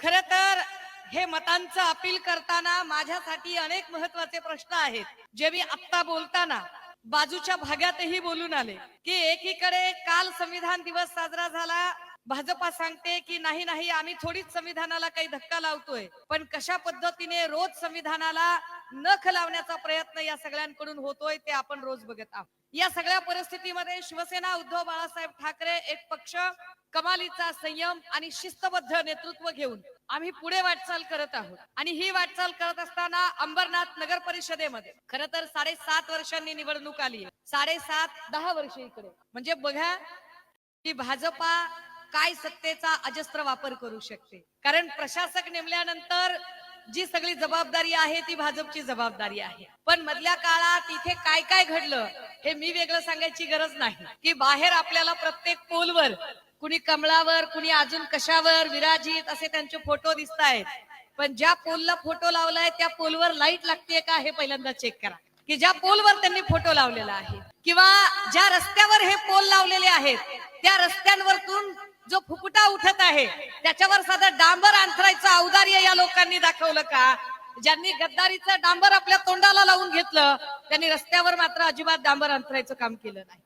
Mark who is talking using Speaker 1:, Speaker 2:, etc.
Speaker 1: खर तर हे मतांचं अपील करताना माझ्यासाठी अनेक महत्त्वाचे प्रश्न आहेत जे मी आत्ता बोलताना बाजूच्या भागातही बोलून आले की एकीकडे काल संविधान दिवस साजरा झाला भाजपा सांगते की नाही नाही आम्ही थोडीच संविधानाला काही धक्का लावतोय पण कशा पद्धतीने रोज संविधानाला नख लावण्याचा प्रयत्न या सगळ्यांकडून होतोय ते आपण रोज बघत आहोत. या सगळ्या परिस्थितीमध्ये शिवसेना उद्धव बाळासाहेब ठाकरे एक पक्ष कमालीचा संयम आणि शिस्तबद्ध नेतृत्व घेऊन आम्ही पुढे वाटचाल करत आहोत. आणि ही वाटचाल करत असताना अंबरनाथ नगर परिषदेमध्ये खर तर साडेसात वर्षांनी निवडणूक आली साडेसात दहा वर्ष इकडे. म्हणजे बघा की भाजपा काय सत्तेचा अजस्त्र वापर करू शकते. कारण प्रशासक नेमल्यानंतर जी सगळी जबाबदारी आहे ती भाजपची जबाबदारी आहे. पण मधल्या काळात इथे काय काय घडलं हे मी वेगळं सांगायची गरज नाही. की बाहेर आपल्याला प्रत्येक पोलवर कुणी कमळावर कुणी अजून कशावर विराजित असे त्यांचे फोटो दिसत आहेत. पण ज्या पोलला फोटो लावलाय त्या पोलवर लाइट लागते का हे पहिल्यांदा चेक करा. की ज्या पोलवर त्यांनी फोटो लावलेला आहे किंवा ज्या रस्त्यावर हे पोल लावलेले आहेत त्या रस्त्यांवरतून जो फुकुटा उठत आहे त्याच्यावर साधं डांबर अंथरायचं औदार्य या लोकांनी दाखवलं का? ज्यांनी गद्दारीचं डांबर आपल्या तोंडाला लावून घेतलं त्यांनी रस्त्यावर मात्र अजिबात डांबर अंथरायचं काम केलं नाही.